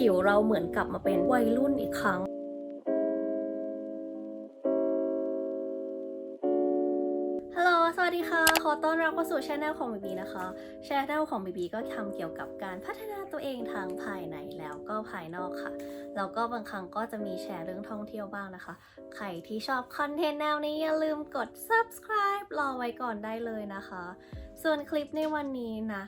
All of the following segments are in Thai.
ผิวเราเหมือนกลับมาเป็นวัยรุ่นอีกครั้งฮัลโหล สวัสดีค่ะ ขอต้อนรับเข้าสู่ช anel ของบีบีนะคะช anel ของบีบีก็ทำเกี่ยวกับการพัฒนาตัวเองทางภายในแล้วก็ภายนอกค่ะ แล้วก็บางครั้งก็จะมีแชร์เรื่องท่องเที่ยวบ้างนะคะ ใครที่ชอบคอนเทนต์แนวนี้อย่าลืมกด subscribe รอไว้ก่อนได้เลยนะคะ ส่วนคลิปในวันนี้นะ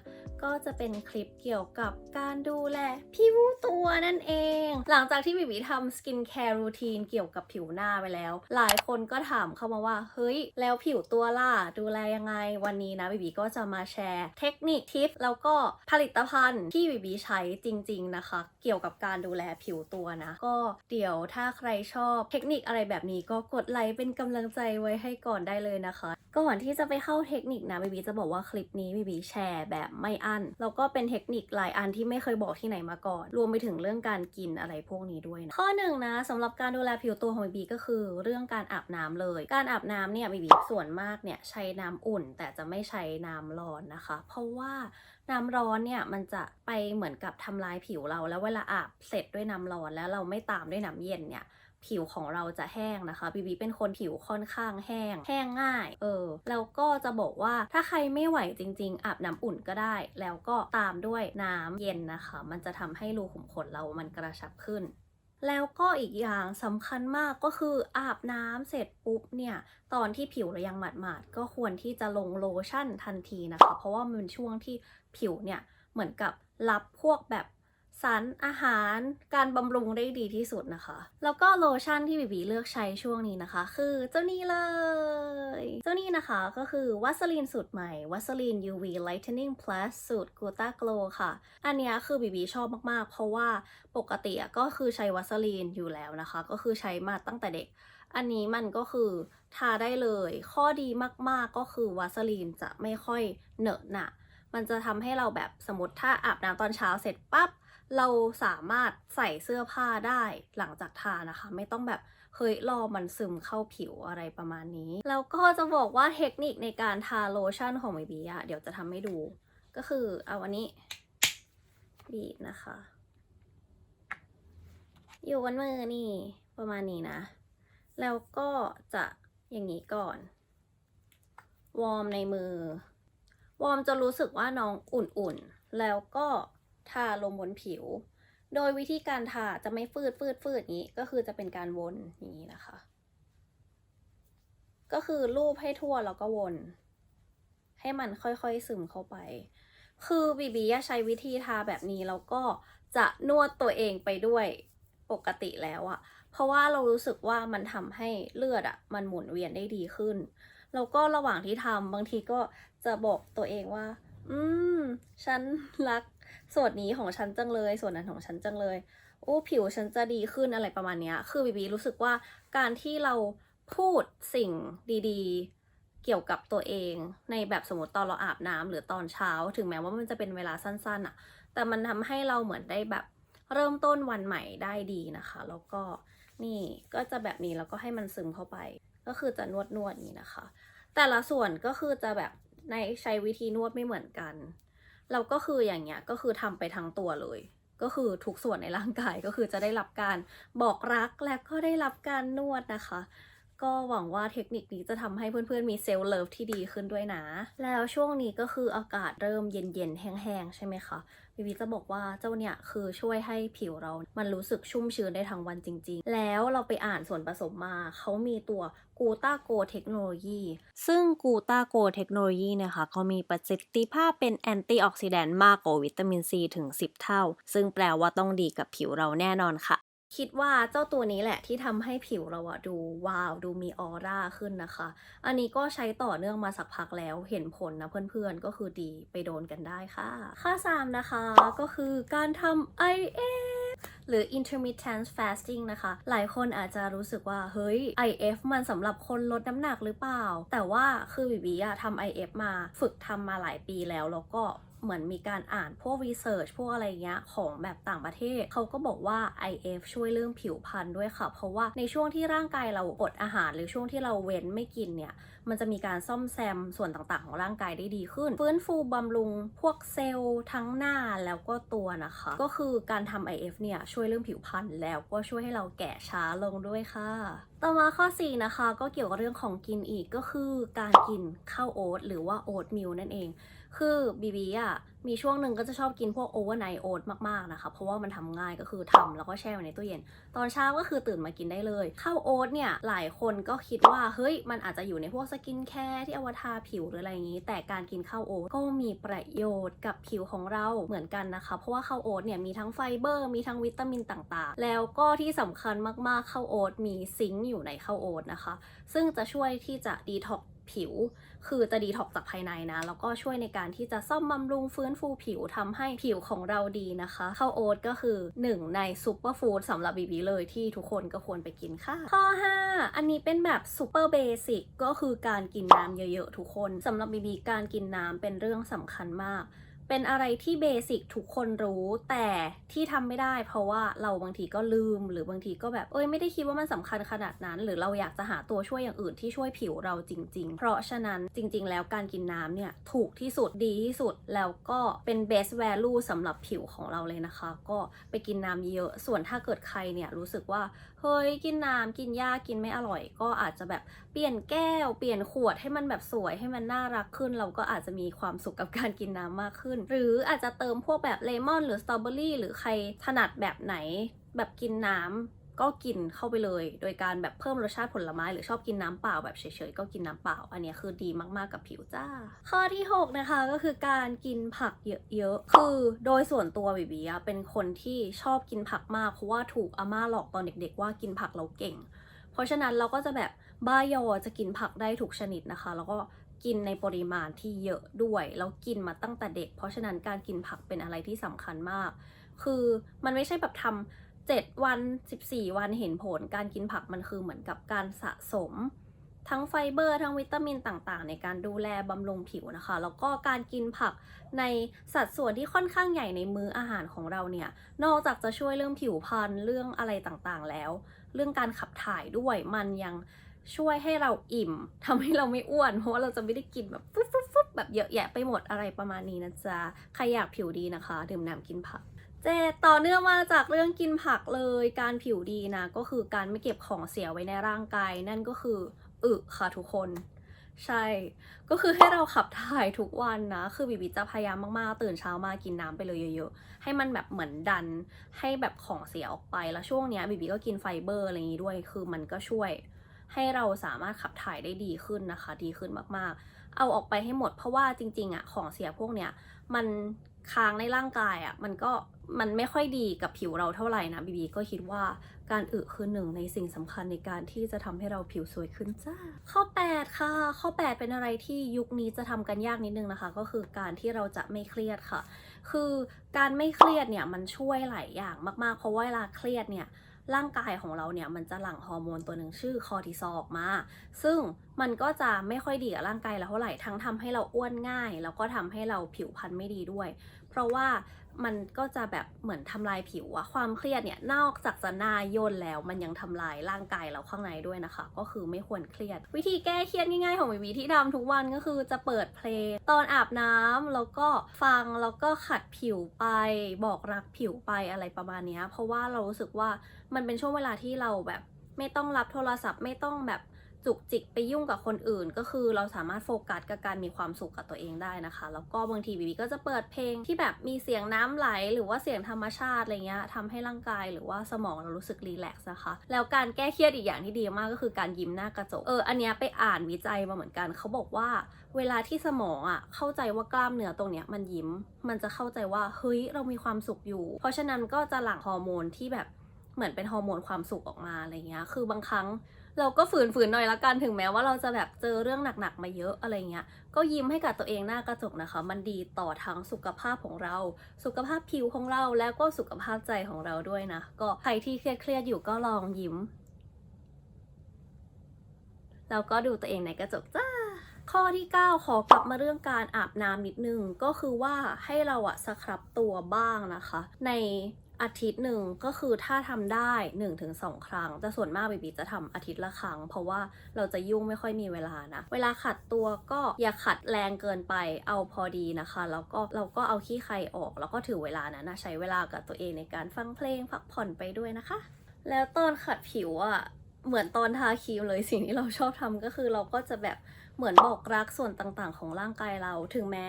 ก็จะเป็นคลิปเกี่ยวกับการดูแลผิวตัวนั่นเอง หลังจากที่บิบิทำสกินแคร์รูทีนเกี่ยวกับผิวหน้าไปแล้ว หลายคนก็ถามเข้ามาว่า เฮ้ย แล้วผิวตัวล่ะ ดูแลยังไง วันนี้นะบิบิก็จะมาแชร์เทคนิคทิป แล้วก็ผลิตภัณฑ์ที่บิบิใช้จริง ๆ นะคะ เกี่ยวกับการดูแลผิวตัวนะ ก็เดี๋ยวถ้าใครชอบเทคนิคอะไรแบบนี้ก็กดไลค์เป็นกำลังใจไว้ให้ก่อนได้เลยนะคะ ก่อนที่จะไปเข้าเทคนิคนะบิบีจะบอกว่าคลิปนี้บิบีแชร์แบบไม่อั้นแล้วก็เป็นเทคนิคหลายอันที่ไม่เคยบอกที่ไหนมาก่อน รวมไปถึงเรื่องการกินอะไรพวกนี้ด้วยนะข้อหนึ่งนะสำหรับการดูแลผิวตัวของบิบีก็คือเรื่องการอาบน้ำเลย การอาบน้ำเนี่ยบิบีส่วนมากเนี่ยใช้น้ำอุ่น แต่จะไม่ใช้น้ำร้อนนะคะ เพราะว่าน้ำร้อนเนี่ยมันจะไปเหมือนกับทำลายผิวเรา แล้วเวลาอาบเสร็จด้วยน้ำร้อนแล้วเราไม่ตามด้วยน้ำเย็นเนี่ย ผิวของเราจะแห้งนะคะบีบีเป็นคนผิวค่อนข้างแห้ง แห้งง่าย เออ แล้วก็จะบอกว่าถ้าใครไม่ไหวจริง ๆ อาบน้ำอุ่นก็ได้ แล้วก็ตามด้วยน้ำเย็นนะคะ มันจะทำให้รูขุมขนเรามันกระชับขึ้นแล้วก็อีกอย่างสำคัญมากก็คืออาบน้ำเสร็จปุ๊บเนี่ย ตอนที่ผิวเรายังหมาดๆก็ควรที่จะลงโลชั่นทันทีนะคะ เพราะว่ามันช่วงที่ผิวเนี่ย เหมือนกับรับพวกแบบ สารอาหารการบำรุงได้ดีที่สุดนะคะ แล้วก็โลชั่นที่บีบีเลือกใช้ช่วงนี้นะคะ คือเจ้านี้เลย เจ้านี้นะคะก็คือวัสลีนสูตรใหม่วัสลีน UV Lightening Plus สูตร Gluta Glow ค่ะ อันนี้คือบีบีชอบมากๆ เพราะว่าปกติก็คือใช้วัสลีนอยู่แล้วนะคะ ก็คือใช้มาตั้งแต่เด็ก อันนี้มันก็คือทาได้เลย ข้อดีมากๆก็คือวัสลีนจะไม่ค่อยเหนอะหนะมันจะทำให้เราแบบสมมติถ้าอาบน้ำตอนเช้าเสร็จปั๊บ เราสามารถใส่เสื้อผ้าได้หลังจากทานะคะ ไม่ต้องแบบเฮ้ยรอมันซึมเข้าผิวอะไรประมาณนี้ แล้วก็จะบอกว่าเทคนิคในการทาโลชั่นของเมบีอะเดี๋ยวจะทำให้ดู ก็คือเอาวันนี้บีบนะคะ อยู่บนมือนี่ประมาณนี้นะ แล้วก็จะอย่างนี้ก่อน วอร์มในมือ วอร์มจะรู้สึกว่าน้องอุ่นๆ แล้วก็ ทาลงบนผิว โดยวิธีการทาจะไม่ฟืดฟืดฟืดงนี้ก็คือจะเป็นการวนอย่างนี้นะคะ ก็คือลูบให้ทั่วแล้วก็วน ให้มันค่อยๆซึมเข้าไป คือบีบีใช้วิธีทาแบบนี้แล้วก็จะนวดตัวเองไปด้วยปกติแล้วอะเพราะว่าเรารู้สึกว่ามันทำให้เลือดอะมันหมุนเวียนได้ดีขึ้น แล้วก็ระหว่างที่ทำบางทีก็จะบอกตัวเองว่า อืม ฉันรัก ส่วนนี้ของฉันจังเลย ส่วนนั้นของฉันจังเลย โอ้ผิวฉันจะดีขึ้นอะไรประมาณเนี้ย คือบีบีรู้สึกว่าการที่เราพูดสิ่งดีๆ เกี่ยวกับตัวเอง ในแบบสมมติตอนเราอาบน้ำหรือตอนเช้า ถึงแม้ว่ามันจะเป็นเวลาสั้นๆอะแต่มันทำให้เราเหมือนได้แบบเริ่มต้นวันใหม่ได้ดีนะคะ แล้วก็นี่ก็จะแบบนี้แล้วก็ให้มันซึมเข้าไป ก็คือจะนวดนวดๆนี้นะคะ แต่ละส่วนก็คือจะแบบในใช้วิธีนวดไม่เหมือนกัน เราก็คืออย่างเงี้ยก็คือทำไปทั้งตัวเลย ก็คือทุกส่วนในร่างกายก็คือจะได้รับการบอกรักและก็ได้รับการนวดนะคะ ก็หวังว่าเทคนิคนี้จะทำให้เพื่อนๆมีเซลล์เลิฟที่ดีขึ้นด้วยนะ แล้วช่วงนี้ก็คืออากาศเริ่มเย็นๆแห้งๆใช่ไหมคะ วิวีจะบอกว่าเจ้าเนี่ยคือช่วยให้ผิวเรา มันรู้สึกชุ่มชื้นได้ทั้งวันจริง ๆ แล้วเราไปอ่านส่วนผสมมาเขามีตัวกูตาโกเทคโนโลยี ซึ่งกูตาโกเทคโนโลยีเนี่ยค่ะเขามีประสิทธิภาพเป็นแอนตี้ออกซิแดนต์มากกว่าวิตามินซีถึง 10 เท่า ซึ่งแปลว่าต้องดีกับผิวเราแน่นอนค่ะ คิดว่าเจ้าตัวนี้แหละที่ทำให้ผิวเราอะดูว้าวดูมีออร่าขึ้นนะคะ อันนี้ก็ใช้ต่อเนื่องมาสักพักแล้วเห็นผลนะเพื่อนๆก็คือดีไปโดนกันได้ค่ะ ข้อ3นะคะก็คือการทำ IF หรือ intermittent fasting นะคะ หลายคนอาจจะรู้สึกว่า เฮ้ย IF มันสำหรับคนลดน้ำหนักหรือเปล่า แต่ว่าคือบีบีอะทำ IF มาฝึกทำมาหลายปีแล้ว แล้วก็ เหมือนมีการอ่านพวกรีเสิร์ชพวกอะไรเงี้ยของแบบต่างประเทศ เขาก็บอกว่า IF ช่วยเรื่องผิวพรรณด้วยค่ะ เพราะว่าในช่วงที่ร่างกายเราอดอาหาร หรือช่วงที่เราเว้นไม่กินเนี่ย มันจะมีการซ่อมแซมส่วนต่างๆ ของร่างกายได้ดีขึ้น ฟื้นฟูบำรุงพวกเซลล์ทั้งหน้าแล้วก็ตัวนะคะ ก็คือการทำ IF เนี่ยช่วยเรื่องผิวพรรณแล้วก็ช่วยให้เราแก่ช้าลงด้วยค่ะต่อมาข้อ 4 นะคะ ก็เกี่ยวกับเรื่องของกินอีกก็คือการกินข้าวโอ๊ตหรือว่าโอ๊ตมิลนั่นเอง คือบีบีอะมีช่วงหนึ่งก็จะชอบกินพวกโอเวอร์ไนท์โอ๊ตมากๆนะคะ เพราะว่ามันทำง่ายก็คือทำแล้วก็แช่ไว้ในตู้เย็น ตอนเช้าก็คือตื่นมากินได้เลยข้าวโอ๊ตเนี่ยหลายคนก็คิดว่าเฮ้ยมันอาจจะอยู่ในพวกสกินแคร์ที่อว้ทาผิวหรืออะไรอย่างนี้ แต่การกินข้าวโอ๊ตก็มีประโยชน์กับผิวของเราเหมือนกันนะคะ เพราะว่าข้าวโอ๊ตเนี่ยมีทั้งไฟเบอร์ มีทั้งวิตามินต่างๆ แล้วก็ที่สำคัญมากๆข้าวโอ๊ตมีซิงค์อยู่ในข้าวโอ๊ตนะคะ ซึ่งจะช่วยที่จะดีท็อก ผิว คือจะดีท็อกจากภายในนะ แล้วก็ช่วยในการที่จะซ่อมบำรุงฟื้นฟูผิวทำให้ผิวของเราดีนะคะข้าวโอ๊ตก็คือหนึ่งในซูเปอร์ฟู้ดสำหรับบีบีเลยที่ทุกคนก็ควรไปกินค่ะ ข้อ 5 อันนี้เป็นแบบซูเปอร์เบสิกก็คือการกินน้ำเยอะๆทุกคนสำหรับบีบีการกินน้ำเป็นเรื่องสำคัญมาก เป็นอะไรที่เบสิกทุกคนรู้แต่ที่ทำไม่ได้เพราะว่าเราบางทีก็ลืม หรือบางทีก็แบบเอ้ยไม่ได้คิดว่ามันสำคัญขนาดนั้น หรือเราอยากจะหาตัวช่วยอย่างอื่นที่ช่วยผิวเราจริง ๆ เพราะฉะนั้นจริง ๆ แล้วการกินน้ำเนี่ยถูกที่สุดดีที่สุดแล้วก็เป็น best value สำหรับผิวของเราเลยนะคะ ก็ไปกินน้ำเยอะส่วนถ้าเกิดใครเนี่ยรู้สึกว่า เฮ้ยกินน้ำกินยากกินไม่อร่อย ก็อาจจะแบบเปลี่ยนแก้ว เปลี่ยนขวดให้มันแบบสวยให้มันน่ารักขึ้น เราก็อาจจะมีความสุขกับการกินน้ำมากขึ้น หรืออาจจะเติมพวกแบบเลมอนหรือสตรอเบอรี่หรือใครถนัดแบบไหนแบบกินน้ำ ก็กินเข้าไปเลย โดยการแบบเพิ่มรสชาติผลไม้ หรือชอบกินน้ำเปล่าแบบเฉยๆก็กินน้ำเปล่า อันนี้คือดีมากๆกับผิวจ้า ข้อที่ 6 นะคะก็คือการกินผักเยอะๆ คือโดยส่วนตัวบิบีอะเป็นคนที่ชอบกินผักมากเพราะว่าถูกอาม่าหลอกตอนเด็ก ๆ ว่ากินผักเราเก่ง เพราะฉะนั้นเราก็จะแบบบ้ายอจะกินผักได้ทุกชนิดนะคะ แล้วก็กินในปริมาณที่เยอะด้วยแล้วกินมาตั้งแต่เด็ก เพราะฉะนั้นการกินผักเป็นอะไรที่สำคัญมาก คือมันไม่ใช่แบบทำ 7 วัน 14 วันเห็นผลการกินผักมันคือเหมือนกับการสะสม ทั้งไฟเบอร์ ทั้งวิตามินต่างๆ ในการดูแลบำรุงผิวนะคะ แล้วก็การกินผักในสัดส่วนที่ค่อนข้างใหญ่ในมื้ออาหารของเราเนี่ย นอกจากจะช่วยเรื่องผิวพรรณเรื่องอะไรต่างๆแล้ว เรื่องการขับถ่ายด้วยมันยังช่วยให้เราอิ่ม ทำให้เราไม่อ้วน เพราะว่าเราจะไม่ได้กินแบบฟุ๊บฟึ๊แบบเยอะแยะไปหมดอะไรประมาณนี้นะจ๊ะ ใครอยากผิวดีนะคะ ดื่มน้ำกินผัก เจต่อเนื่องมาจากเรื่องกินผักเลยการผิวดีนะก็คือการไม่เก็บของเสียไว้ในร่างกาย นั่นก็คืออึค่ะทุกคน ใช่ ก็คือให้เราขับถ่ายทุกวันนะ คือบิบิจะพยายามมากๆ ตื่นเช้ามากินน้ำไปเลยเยอะๆ ให้มันแบบเหมือนดัน ให้แบบของเสียออกไป แล้วช่วงเนี้ยบิบิก็กินไฟเบอร์อะไรอย่างงี้ด้วย คือมันก็ช่วย ให้เราสามารถขับถ่ายได้ดีขึ้นนะคะ ดีขึ้นมากๆ เอาออกไปให้หมด เพราะว่าจริง ๆอะของเสียพวกเนี้ยมันค้างในร่างกายอะมันก็ มันไม่ค่อยดีกับผิวเราเท่าไหร่นะบีบีก็คิดว่าการอึคือหนึ่งในสิ่งสำคัญในการที่จะทำให้เราผิวสวยขึ้นจ้า ข้อ 8 ค่ะ ข้อ 8 เป็นอะไรที่ยุคนี้จะทำกันยากนิดนึงนะคะ ก็คือการที่เราจะไม่เครียดค่ะ คือการไม่เครียดเนี่ยมันช่วยหลายอย่างมากๆ เพราะว่าเวลาเครียดเนี่ยร่างกายของเราเนี่ยมันจะหลั่งฮอร์โมนตัวหนึ่งชื่อคอร์ติซอลออกมา ซึ่งมันก็จะไม่ค่อยดีกับร่างกายเราเท่าไหร่ ทั้งทำให้เราอ้วนง่าย แล้วก็ทำให้เราผิวพรรณไม่ดีด้วย เพราะว่า มันก็จะแบบเหมือนทำลายผิวอะความเครียดเนี่ยนอกจากจะหน้าย่นแล้ว มันยังทำลายร่างกายเราข้างในด้วยนะคะ ก็คือไม่ควรเครียด วิธีแก้เครียดง่ายๆของวิวีที่ทำทุกวันก็คือจะเปิดเพลง ตอนอาบน้ำแล้วก็ฟังแล้วก็ขัดผิวไป บอกรักผิวไปอะไรประมาณนี้เพราะว่าเรารู้สึกว่ามันเป็นช่วงเวลาที่เราแบบไม่ต้องรับโทรศัพท์ไม่ต้องแบบ จุกจิกไปยุ่งกับคนอื่น ก็คือเราสามารถโฟกัสกับการมีความสุขกับตัวเองได้นะคะ แล้วก็บางทีบีบีก็จะเปิดเพลงที่แบบมีเสียงน้ำไหล หรือว่าเสียงธรรมชาติอะไรเงี้ยทำให้ร่างกายหรือว่าสมองเรารู้สึกรีแลกซ์นะคะ แล้วการแก้เครียดอีกอย่างที่ดีมากก็คือการยิ้มหน้ากระจกเอออันเนี้ยไปอ่านวิจัยมาเหมือนกันเขาบอกว่า เวลาที่สมองอะเข้าใจว่ากล้ามเนื้อตรงเนี้ยมันยิ้ม มันจะเข้าใจว่าเฮ้ยเรามีความสุขอยู่ เพราะฉะนั้นก็จะหลั่งฮอร์โมนที่แบบเหมือนเป็นฮอร์โมนความสุขออกมาอะไรเงี้ย คือบางครั้ง เราก็ฝืนๆหน่อยละกันถึงแม้ว่าเราจะแบบเจอเรื่องหนักๆมาเยอะอะไรเงี้ย ก็ยิ้มให้กับตัวเองหน้ากระจกนะคะ มันดีต่อทั้งสุขภาพของเรา สุขภาพผิวของเราแล้วก็สุขภาพใจของเราด้วยนะ ก็ใครที่เครียดๆอยู่ก็ลองยิ้ม แล้วก็ดูตัวเองในกระจกจ้าข้อที่ 9 ขอกลับมาเรื่องการอาบน้ำนิดนึง ก็คือว่าให้เราอะสครับตัวบ้างนะคะ ใน อาทิตย์หนึ่งก็คือถ้าทำได้1-2ครั้ง แต่ส่วนมากบีบีจะทำอาทิตย์ละครั้ง เพราะว่าเราจะยุ่งไม่ค่อยมีเวลานะ เวลาขัดตัวก็อย่าขัดแรงเกินไปเอาพอดีนะคะ แล้วก็เราก็เอาขี้ใครออก แล้วก็ถือเวลานั้นะใช้เวลากับตัวเองในการฟังเพลงพักผ่อนไปด้วยนะคะ แล้วตอนขัดผิวอะเหมือนตอนทาครีมเลยสิ่งที่เราชอบทำก็คือเราก็จะแบบ เหมือนบอกรักส่วนต่างๆ ของร่างกายเรา ถึงแม้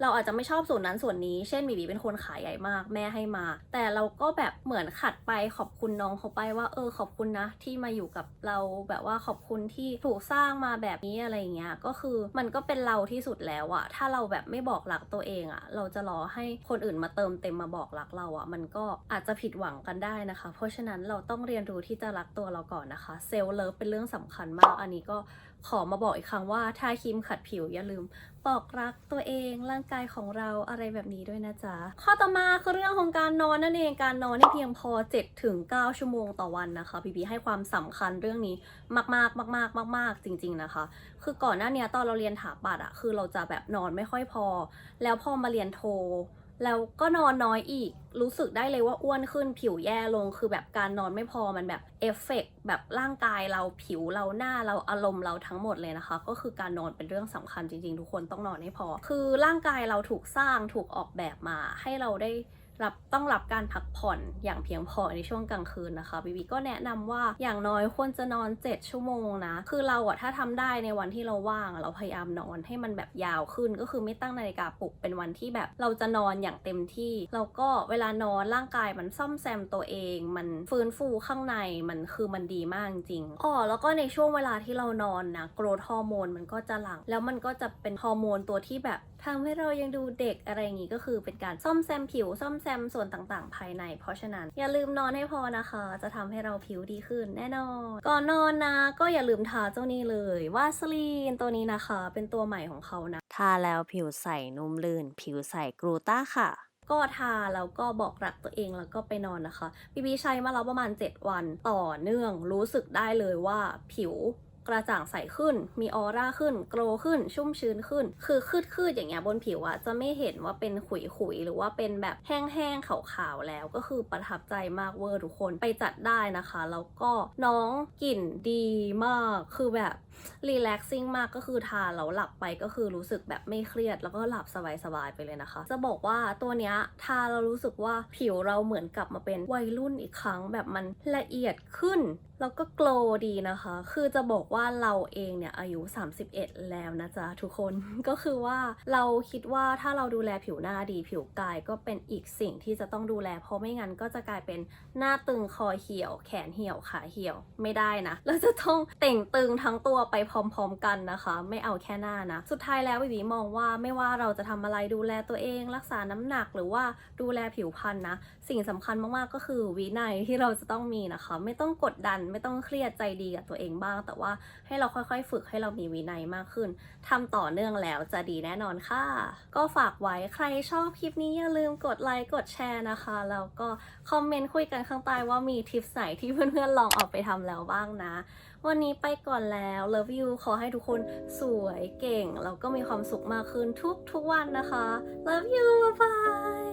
เราอาจจะไม่ชอบส่วนนั้นส่วนนี้ เช่นบีบีเป็นคนขาใหญ่มาก แม่ให้มา แต่เราก็แบบเหมือนขัดไปขอบคุณน้องเขาไปว่า เออขอบคุณนะ ที่มาอยู่กับเราแบบว่าขอบคุณที่ถูกสร้างมาแบบนี้อะไรอย่างเงี้ย ก็คือมันก็เป็นเราที่สุดแล้วอะถ้าเราแบบไม่บอกรักตัวเองอะเราจะรอให้คนอื่นมาเติมเต็มมาบอกรักเราอะมันก็อาจจะผิดหวังกันได้นะคะ เพราะฉะนั้นเราต้องเรียนรู้ที่จะรักตัวเราก่อนนะคะ เซลล์เลิฟเป็นเรื่องสำคัญมาก อันนี้ก็ ขอมาบอกอีกครั้งว่าถ้าครีมขัดผิวอย่าลืมบอกรักตัวเองร่างกายของเราอะไรแบบนี้ด้วยนะจ๊ะ ข้อต่อมาคือเรื่องของการนอนนั่นเองการนอนให้เพียงพอ7ถึง9ชั่วโมงต่อวันนะคะบีบีให้ความสำคัญเรื่องนี้มากๆมากๆมากๆจริง ๆนะคะ คือก่อนหน้านี้ตอนเราเรียนถาปัดอะคือเราจะแบบนอนไม่ค่อยพอ แล้วพอมาเรียนโท แล้วก็นอนน้อยอีก รู้สึกได้เลยว่าอ้วนขึ้นผิวแย่ลง คือแบบการนอนไม่พอมันแบบเอฟเฟกต์แบบร่างกายเราผิวเราหน้าเราอารมณ์เราทั้งหมดเลยนะคะ ก็คือการนอนเป็นเรื่องสำคัญจริงๆ ทุกคนต้องนอนให้พอ คือร่างกายเราถูกสร้างถูกออกแบบมาให้เราได้ รับต้องรับการพักผ่อนอย่างเพียงพอในช่วงกลางคืนนะคะบีบีก็แนะนำว่าอย่างน้อยควรจะนอน 7 ชั่วโมงนะ คือเราอะถ้าทำได้ในวันที่เราว่าง เราพยายามนอนให้มันแบบยาวขึ้น ก็คือไม่ตั้งนาฬิกาปลุกเป็นวันที่แบบ เราจะนอนอย่างเต็มที่แล้วก็เวลานอนร่างกายมันซ่อมแซมตัวเอง มันฟื้นฟูข้างในมันคือมันดีมากจริงอ๋อแล้วก็ในช่วงเวลาที่เรานอนนะโกรทฮอร์โมนมันก็จะหลั่งแล้วมันก็จะเป็นฮอร์โมนตัวที่แบบทำให้เรายังดูเด็กอะไรอย่างงี้ก็คือเป็นการซ่อมแซมผิวซ่อมแซมส่วนต่างๆ ภายใน เพราะฉะนั้นอย่าลืมนอนให้พอนะคะ จะทำให้เราผิวดีขึ้นแน่นอน ก่อนนอนนะ ก็อย่าลืมทาเจ้านี้เลยวาสลีนตัวนี้นะคะ เป็นตัวใหม่ของเขานะทาแล้วผิวใสนุ่มลื่น ผิวใสกรูต้าค่ะก็ทาแล้วก็บอกรักตัวเองแล้วก็ไปนอนนะคะบีบีใช้มาแล้วประมาณ 7 วันต่อเนื่องรู้สึกได้เลยว่าผิว กระจ่างใสขึ้น มีออร่าขึ้น โกลขึ้น ชุ่มชื้นขึ้น คือคืดๆอย่างเงี้ยบนผิวอะจะไม่เห็นว่าเป็นขุยๆ หรือว่าเป็นแบบแห้งๆ ขาวๆ แล้วก็คือประทับใจมากเวอร์ทุกคนไปจัดได้นะคะ แล้วก็น้องกลิ่นดีมาก คือแบบรีแลกซิ่งมากก็คือทานแล้วหลับไปก็คือรู้สึกแบบไม่เครียด แล้วก็หลับสบายๆไปเลยนะคะ จะบอกว่าตัวเนี้ยทาเรารู้สึกว่าผิวเราเหมือนกลับมาเป็นวัยรุ่นอีกครั้ง แบบมันละเอียดขึ้น แล้วก็โกลดีนะคะ คือจะบอกว่าเราเองเนี่ยอายุ 31 แล้วนะจ๊ะทุกคน ก็คือว่าเราคิดว่าถ้าเราดูแลผิวหน้าดีผิวกายก็เป็นอีกสิ่งที่จะต้องดูแล เพราะไม่งั้นก็จะกลายเป็นหน้าตึงคอเหี่ยว แขนเหี่ยวขาเหี่ยวไม่ได้นะ เราจะต้องเต่งตึงทั้งตัวไปพร้อมๆกันนะคะ ไม่เอาแค่หน้านะ สุดท้ายแล้ววิวีมองว่าไม่ว่าเราจะทำอะไรดูแลตัวเอง รักษาน้ำหนักหรือว่าดูแลผิวพรรณนะ สิ่งสำคัญมากๆก็คือวินัยที่เราจะต้องมีนะคะ ไม่ต้องกดดันไม่ต้องเครียดใจดีกับตัวเองบ้าง แต่ว่าให้เราค่อยๆ ฝึกให้เรามีวินัยมากขึ้นทำต่อเนื่องแล้วจะดีแน่นอนค่ะ ก็ฝากไว้ใครชอบคลิปนี้อย่าลืมกดไลค์กดแชร์นะคะแล้วก็คอมเมนต์คุยกันข้างใต้ว่ามีทิปไหนที่เพื่อนๆลองเอาไปทำแล้วบ้างนะ วันนี้ไปก่อนแล้ว Love you ขอให้ทุกคนสวยเก่ง แล้วก็มีความสุขมากขึ้นทุกๆวันนะคะ Love you บ๊ายบาย